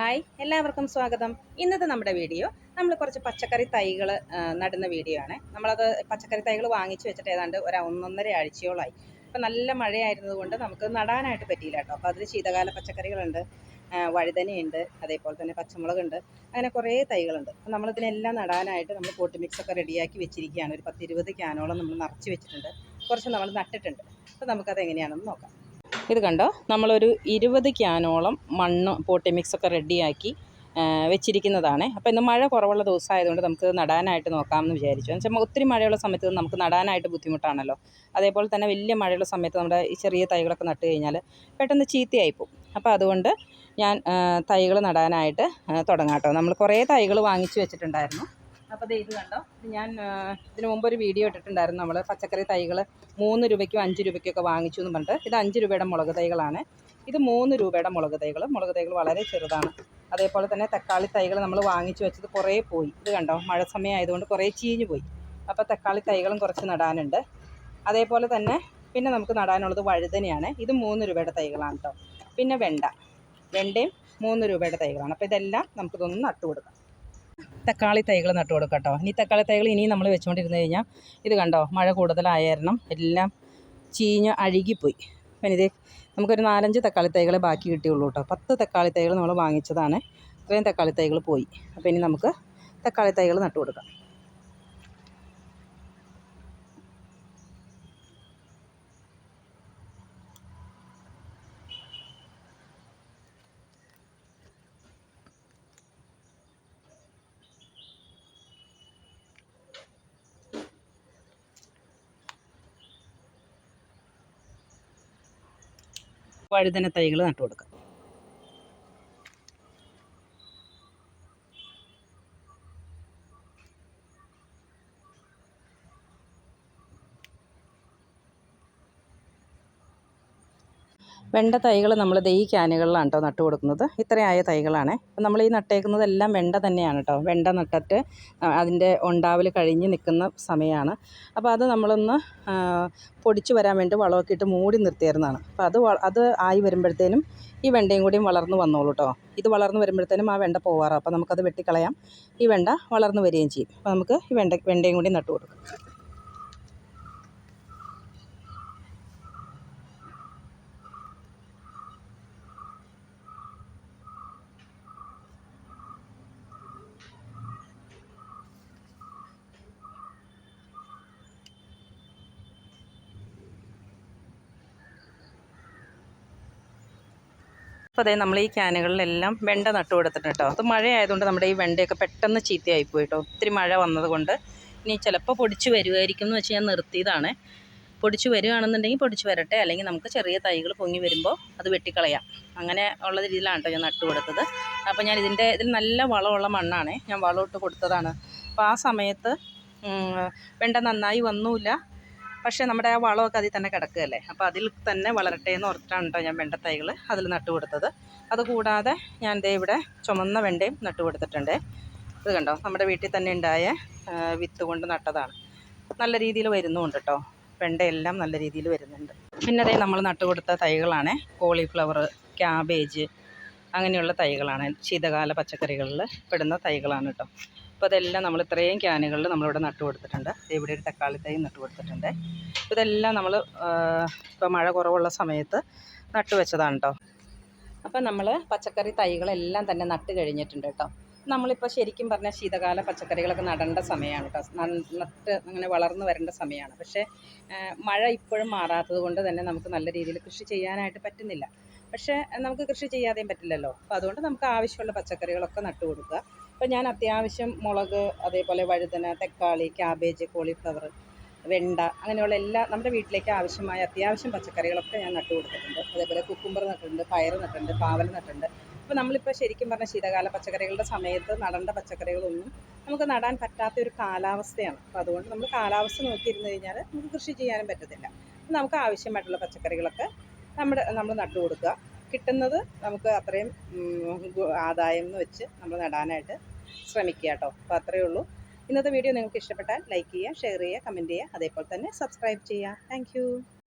Hi എല്ലാവർക്കും സ്വാഗതം. ഇന്നത്തെ നമ്മുടെ വീഡിയോ നമ്മൾ കുറച്ച് പച്ചക്കറി തൈകൾ നടുന്ന വീഡിയോ ആണ്. നമ്മളത് പച്ചക്കറി തൈകൾ വാങ്ങിച്ചു വെച്ചിട്ട് ഏതാണ്ട് ഒരു ഒന്നൊന്നര ആഴ്ചയോളമായി അപ്പോൾ നല്ല മഴയായിരുന്നത് കൊണ്ട് നമുക്ക് നടാനായിട്ട് പറ്റിയില്ല കേട്ടോ. അപ്പോൾ അതിൽ ശീതകാല പച്ചക്കറികളുണ്ട് വഴുതനയുണ്ട് അതേപോലെ തന്നെ പച്ചമുളകുണ്ട് അങ്ങനെ കുറേ തൈകളുണ്ട്. അപ്പോൾ നമ്മളിതിനെല്ലാം നടാനായിട്ട് നമ്മൾ പോട്ട് മിക്സ് ഒക്കെ റെഡിയാക്കി വെച്ചിരിക്കുകയാണ്. ഒരു പത്തിരുപത് ക്യാനോളം നമ്മൾ നിറച്ച് വെച്ചിട്ടുണ്ട്. കുറച്ച് നമ്മൾ നട്ടിട്ടുണ്ട്. അപ്പോൾ നമുക്കത് എങ്ങനെയാണെന്ന് നോക്കാം. ഇത് കണ്ടോ? നമ്മളൊരു ഇരുപത് ക്യാനോളം മണ്ണ് പോട്ടി മിക്സ് ഒക്കെ റെഡിയാക്കി വെച്ചിരിക്കുന്നതാണ്. അപ്പോൾ ഇന്ന് മഴ കുറവുള്ള ദിവസമായതുകൊണ്ട് നമുക്ക് നടാനായിട്ട് നോക്കാമെന്ന് വിചാരിച്ചു. എന്ന് വെച്ചാൽ ഒത്തിരി മഴയുള്ള സമയത്ത് നമുക്ക് നടാനായിട്ട് ബുദ്ധിമുട്ടാണല്ലോ. അതേപോലെ തന്നെ വലിയ മഴയുള്ള സമയത്ത് നമ്മുടെ ഈ ചെറിയ തൈകളൊക്കെ നട്ട് കഴിഞ്ഞാൽ പെട്ടെന്ന് ചീത്തയായി പോകും. അപ്പോൾ അതുകൊണ്ട് ഞാൻ തൈകൾ നടാനായിട്ട് തുടങ്ങാം കേട്ടോ നമ്മൾ കുറേ തൈകൾ വാങ്ങിച്ചു വെച്ചിട്ടുണ്ടായിരുന്നു. അപ്പോൾ ദേ ഇത് കണ്ടോ? ഇത് ഞാൻ ഇതിനു മുമ്പ് ഒരു വീഡിയോ ഇട്ടിട്ടുണ്ടായിരുന്നു നമ്മൾ പച്ചക്കറി തൈകൾ മൂന്ന് രൂപയ്ക്കും അഞ്ച് രൂപയ്ക്കും ഒക്കെ വാങ്ങിച്ചു എന്ന് പറഞ്ഞിട്ട്. ഇത് അഞ്ച് രൂപയുടെ മുളക് തൈകളാണ്. ഇത് മൂന്ന് രൂപയുടെ മുളക് തൈകൾ. മുളക് തൈകൾ വളരെ ചെറുതാണ്. അതേപോലെ തന്നെ തക്കാളി തൈകൾ നമ്മൾ വാങ്ങിച്ചു വെച്ചത് കുറേ പോയി. ഇത് കണ്ടോ? മഴ സമയം ആയതുകൊണ്ട് കുറേ ചീഞ്ഞു പോയി. അപ്പോൾ തക്കാളി തൈകളും കുറച്ച് നടാനുണ്ട്. അതേപോലെ തന്നെ പിന്നെ നമുക്ക് നടാനുള്ളത് വഴുതനയാണ്. ഇത് മൂന്ന് രൂപയുടെ തൈകളാണ് കേട്ടോ. പിന്നെ വെണ്ട. വെണ്ടയും മൂന്ന് രൂപയുടെ തൈകളാണ്. അപ്പോൾ ഇതെല്ലാം നമുക്കിതൊന്ന് നട്ടു കൊടുക്കാം തക്കാളി തൈകൾ നട്ടു കൊടുക്കാം കേട്ടോ ഇനി തക്കാളി തൈകൾ ഇനിയും നമ്മൾ വെച്ചുകൊണ്ടിരുന്ന് കഴിഞ്ഞാൽ ഇത് കണ്ടോ? മഴ കൂടുതലായിരണം. എല്ലാം ചീഞ്ഞ് അഴുകിപ്പോയി. പിന്നെ ഇത് നമുക്കൊരു നാലഞ്ച് തക്കാളി തൈകളെ ബാക്കി കിട്ടിയുള്ളൂ കേട്ടോ. പത്ത് തക്കാളി തൈകൾ നമ്മൾ വാങ്ങിച്ചതാണ്. ഇത്രയും തക്കാളി തൈകൾ പോയി. അപ്പോൾ ഇനി നമുക്ക് തക്കാളി തൈകൾ നട്ടു കൊടുക്കാം. വഴുതന തൈകൾ നട്ടു കൊടുക്കാം വെണ്ട തൈകൾ നമ്മൾ ദേ ക്യാനുകളിലാണ് കേട്ടോ നട്ടു കൊടുക്കുന്നത്. ഇത്രയായ തൈകളാണ്. അപ്പം നമ്മൾ ഈ നട്ടേക്കുന്നതെല്ലാം വെണ്ട തന്നെയാണ് കേട്ടോ വെണ്ട നട്ടിട്ട് അതിന്റെ ഉണ്ടാവൽ കഴിഞ്ഞ് നിൽക്കുന്ന സമയമാണ് അപ്പോൾ അത് നമ്മളൊന്ന് പൊടിച്ചു വരാൻ വേണ്ടി വളമൊക്കെ ഇട്ട് മൂടി നിർത്തിയിരുന്നതാണ്. അപ്പോൾ അത് അത് ആയി വരുമ്പോഴത്തേനും ഈ വെണ്ടയും കൂടിയും വളർന്നു വന്നോളൂ കേട്ടോ ഇത് വളർന്നു വരുമ്പോഴത്തേനും ആ വെണ്ട പോവാറ്. അപ്പോൾ നമുക്കത് വെട്ടിക്കളയാം. ഈ വെണ്ട വളർന്നു വരികയും ചെയ്യും. അപ്പോൾ നമുക്ക് ഈ വെണ്ട വെണ്ടയും കൂടി നട്ടു കൊടുക്കാം. അപ്പോൾ അതേ നമ്മൾ ഈ ക്യാനുകളിലെല്ലാം വെണ്ട നട്ടു കൊടുത്തിട്ടുണ്ട് കേട്ടോ. അത് മഴയായതുകൊണ്ട് നമ്മുടെ ഈ വെണ്ടയൊക്കെ പെട്ടെന്ന് ചീത്തയായി പോയി കേട്ടോ ഒത്തിരി മഴ വന്നതുകൊണ്ട് ഇനി ചിലപ്പോൾ പൊടിച്ച് വരുമായിരിക്കും എന്ന് വെച്ച് ഞാൻ നിർത്തിയതാണ്. പൊടിച്ച് വരികയാണെന്നുണ്ടെങ്കിൽ പൊടിച്ച് വരട്ടെ. അല്ലെങ്കിൽ നമുക്ക് ചെറിയ തൈകൾ പൊങ്ങി വരുമ്പോൾ അത് വെട്ടിക്കളയാം. അങ്ങനെ ഉള്ള രീതിയിലാണ് കേട്ടോ ഞാൻ നട്ടു കൊടുത്തത്. അപ്പോൾ ഞാൻ ഇതിന്റെ ഇതിൽ നല്ല വളമുള്ള മണ്ണാണ് ഞാൻ വളമിട്ട് കൊടുത്തതാണ്. അപ്പോൾ ആ സമയത്ത് വെണ്ട നന്നായി വന്നുമില്ല പക്ഷേ നമ്മുടെ ആ വളമൊക്കെ അതിൽ തന്നെ കിടക്കുകയല്ലേ? അപ്പോൾ അതിൽ തന്നെ വളരട്ടെ എന്ന് ഓർത്തിട്ടാണ് കേട്ടോ ഞാൻ വെണ്ട തൈകൾ അതിൽ നട്ടു കൊടുത്തത് അതുകൂടാതെ ഞാൻ ദേ ഇവിടെ ചുമന്ന വെണ്ടയും നട്ടു കൊടുത്തിട്ടുണ്ട് ഇത് കണ്ടോ? നമ്മുടെ വീട്ടിൽ തന്നെ ഉണ്ടായ വിത്ത് കൊണ്ട് നട്ടതാണ്. നല്ല രീതിയിൽ വരുന്നുമുണ്ട് കേട്ടോ. വെണ്ടയെല്ലാം നല്ല രീതിയിൽ വരുന്നുണ്ട്. പിന്നെ അതേ നമ്മൾ നട്ടു കൊടുത്ത തൈകളാണ്. കോളിഫ്ലവർ ക്യാബേജ് അങ്ങനെയുള്ള തൈകളാണ്. ശീതകാല പച്ചക്കറികളിൽ പെടുന്ന തൈകളാണ് കേട്ടോ. അപ്പോൾ അതെല്ലാം നമ്മൾ ഇത്രയും ക്യാനുകളിൽ നമ്മളിവിടെ നട്ടു കൊടുത്തിട്ടുണ്ട്. ഇവിടെ ഒരു തക്കാളി തൈ നട്ടു കൊടുത്തിട്ടുണ്ട്. അപ്പോൾ ഇതെല്ലാം നമ്മൾ ഇപ്പോൾ മഴ കുറവുള്ള സമയത്ത് നട്ടു വെച്ചതാണ് കേട്ടോ അപ്പം നമ്മൾ പച്ചക്കറി തൈകളെല്ലാം തന്നെ നട്ട് കഴിഞ്ഞിട്ടുണ്ട് കേട്ടോ നമ്മളിപ്പോൾ ശരിക്കും പറഞ്ഞാൽ ശീതകാല പച്ചക്കറികളൊക്കെ നടേണ്ട സമയമാണ് കേട്ടോ നട്ട് അങ്ങനെ വളർന്നു വരേണ്ട സമയമാണ് പക്ഷേ മഴ ഇപ്പോഴും മാറാത്തത് കൊണ്ട് തന്നെ നമുക്ക് നല്ല രീതിയിൽ കൃഷി ചെയ്യാനായിട്ട് പറ്റുന്നില്ല. പക്ഷേ നമുക്ക് കൃഷി ചെയ്യാതെയും പറ്റില്ലല്ലോ. അപ്പോൾ അതുകൊണ്ട് നമുക്ക് ആവശ്യമുള്ള പച്ചക്കറികളൊക്കെ നട്ടു കൊടുക്കുക. അപ്പോൾ ഞാൻ അത്യാവശ്യം മുളക് അതേപോലെ വഴുതന തക്കാളി ക്യാബേജ് കോളിഫ്ലവർ വെണ്ട അങ്ങനെയുള്ള എല്ലാ നമ്മുടെ വീട്ടിലേക്ക് ആവശ്യമായ അത്യാവശ്യം പച്ചക്കറികളൊക്കെ ഞാൻ നട്ടു കൊടുത്തിട്ടുണ്ട്. അതേപോലെ കുക്കുംബർ നട്ടിട്ടുണ്ട് പയർ നട്ടിട്ടുണ്ട് പാവൽ നട്ടിട്ടുണ്ട്. അപ്പോൾ നമ്മളിപ്പോൾ ശരിക്കും പറഞ്ഞ ശീതകാല പച്ചക്കറികളുടെ സമയത്ത് നടേണ്ട പച്ചക്കറികളൊന്നും നമുക്ക് നടാൻ പറ്റാത്ത ഒരു കാലാവസ്ഥയാണ്. അപ്പോൾ അതുകൊണ്ട് നമ്മൾ കാലാവസ്ഥ നോക്കിയിരുന്നു കഴിഞ്ഞാൽ നമുക്ക് കൃഷി ചെയ്യാനും പറ്റത്തില്ല. നമുക്ക് ആവശ്യമായിട്ടുള്ള പച്ചക്കറികളൊക്കെ നമ്മുടെ നമ്മൾ നട്ടു കൊടുക്കുക. കിട്ടുന്നത് നമുക്ക് അത്രയും ആദായം എന്ന് വെച്ച് നമ്മൾ നടാനായിട്ട് ശ്രമിക്കുക കേട്ടോ. അപ്പോൾ അത്രയേ ഉള്ളൂ. ഇന്നത്തെ വീഡിയോ നിങ്ങൾക്ക് ഇഷ്ടപ്പെട്ടാൽ ലൈക്ക് ചെയ്യുക ഷെയർ ചെയ്യുക കമന്റ് ചെയ്യുക. അതേപോലെ തന്നെ സബ്സ്ക്രൈബ് ചെയ്യുക. താങ്ക്